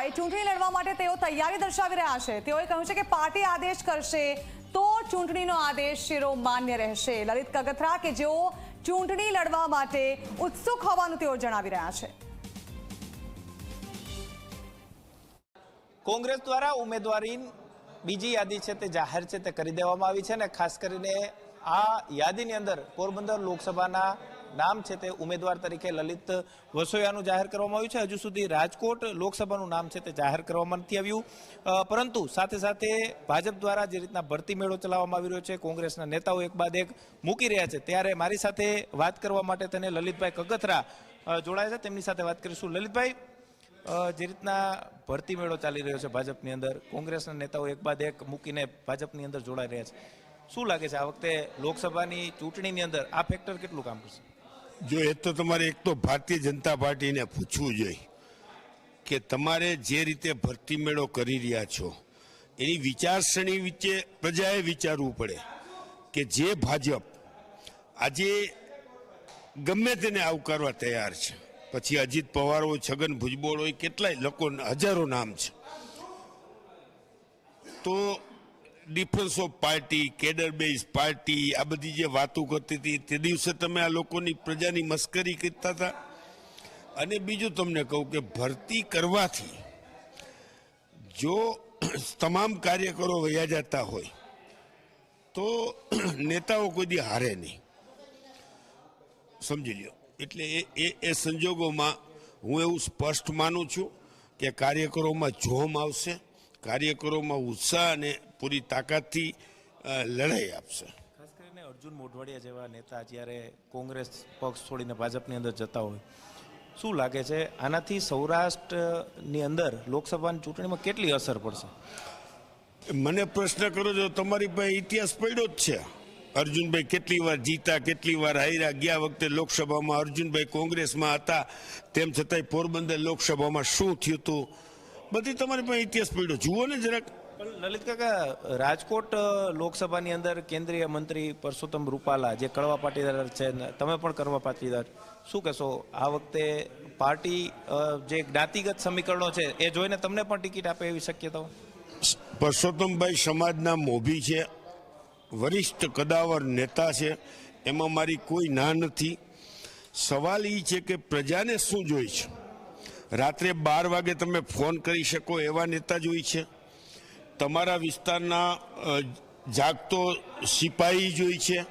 કગથરાએ ચૂંટણી લડવા માટે તેઓ તૈયારી દર્શાવી રહ્યા છે. તેઓએ કહ્યું છે કે પાર્ટી આદેશ કરશે તો ચૂંટણીનો આદેશ શિરો માન્ય રહેશે. લલિત કગથરા કે જેઓ ચૂંટણી લડવા માટે ઉત્સુક હોવાનું તેઓ જણાવી રહ્યા છે. કોંગ્રેસ દ્વારા ઉમેદવારી બીજી યાદી છે તે જાહેર છે તે કરી દેવામાં આવી છે અને ખાસ કરીને આ યાદીની અંદર પોરબંદર લોકસભાના નામ છે તે ઉમેદવાર તરીકે લલિત વસોયાનું જાહેર કરવામાં આવ્યું છે. હજુ સુધી રાજકોટ લોકસભાનું નામ છે તે જાહેર કરવામાં નથી આવ્યું. પરંતુ સાથે સાથે ભાજપ દ્વારા જે રીતના ભરતી મેળો ચલાવવામાં આવી રહ્યો છે, કોંગ્રેસના નેતાઓ એક બાદ એક મૂકી રહ્યા છે. ત્યારે મારી સાથે વાત કરવા માટે તેને લલિતભાઈ કગથરા જોડાયા છે. તેમની સાથે વાત કરીશું. લલિતભાઈ જે રીતના ભરતી મેળો ચાલી રહ્યો છે ભાજપની અંદર, કોંગ્રેસના નેતાઓ એક બાદ એક મૂકીને ભાજપની અંદર જોડાઈ રહ્યા છે. શું લાગે છે? આ વખતે લોકસભાની ચૂંટણીની અંદર આ ફેક્ટર કેટલું કામ કરશે? જો એ તો તમારે એક તો ભારતીય જનતા પાર્ટીને પૂછવું જોઈએ કે તમારે જે રીતે ભરતી મેળો કરી રહ્યા છો, એની વિચારસરણી વિશે પ્રજાએ વિચારવું પડે કે જે ભાજપ આજે ગમે તેને આવકારવા તૈયાર છે. પછી અજીત પવાર હોય, છગન ભુજબળ હોય, કેટલાય લોકો, હજારો નામ છે. તો difference of party cadre base party આ બધી જે વાતો કરતી હતી, તે દિવસે તમે આ લોકોની પ્રજાની મસ્કરી કરતા હતા? અને બીજું તમને કહું કે ભરતી કરવાથી જો તમામ કાર્યકરો વયા જતા હોય, તો નેતાઓ કોઈ દી હારે નહીં. સમજી લ્યો. એટલે એ એ સંજોગોમાં હું એવું સ્પષ્ટ માનું છું કે કાર્યકરોમાં જોમ આવશે કાર્યકરોમાં ઉત્સાહ અને પૂરી તાકાતથી લડાઈ આપશે. ખાસ કરીને અર્જુન મોઢવાડિયા જેવા નેતા જ્યારે કોંગ્રેસ પક્ષ છોડીને ભાજપની અંદર જતા હોય શું લાગે છે આનાથી સૌરાષ્ટ્રની અંદર લોકસભાની ચૂંટણીમાં કેટલી અસર પડશે? મને પ્રશ્ન કરો છો તમારી પાસે ઇતિહાસ પડ્યો જ છે. અર્જુનભાઈ કેટલી વાર જીતા કેટલી વાર હાર્યા ગયા વખતે લોકસભામાં અર્જુનભાઈ કોંગ્રેસમાં હતા તેમ છતાંય પોરબંદર લોકસભામાં શું થયું હતું? બધી તમારી પાસે ઇતિહાસ પડ્યો. જુઓ ને જરાક. લલિત કાકા રાજકોટ લોકસભાની અંદર કેન્દ્રીય મંત્રી પરસોત્તમ રૂપાલા જે કડવા પાટીદાર છે તમે પણ કડવા પાટીદાર. શું કહેશો? આ વખતે પાર્ટી જે જ્ઞાતિગત સમીકરણો છે એ જોઈને તમને પણ ટિકિટ આપે એવી શક્યતાઓ? પરસોત્તમભાઈ સમાજના મોભી છે વરિષ્ઠ કદાવર નેતા છે એમાં મારી કોઈ ના નથી. સવાલ એ છે કે પ્રજાને શું જોઈ છે રાત્રે બાર વાગે તમે ફોન કરી શકો એવા નેતા જોઈ છે. તમારા વિસ્તારના જાગતો સિપાહી જોઈ છે.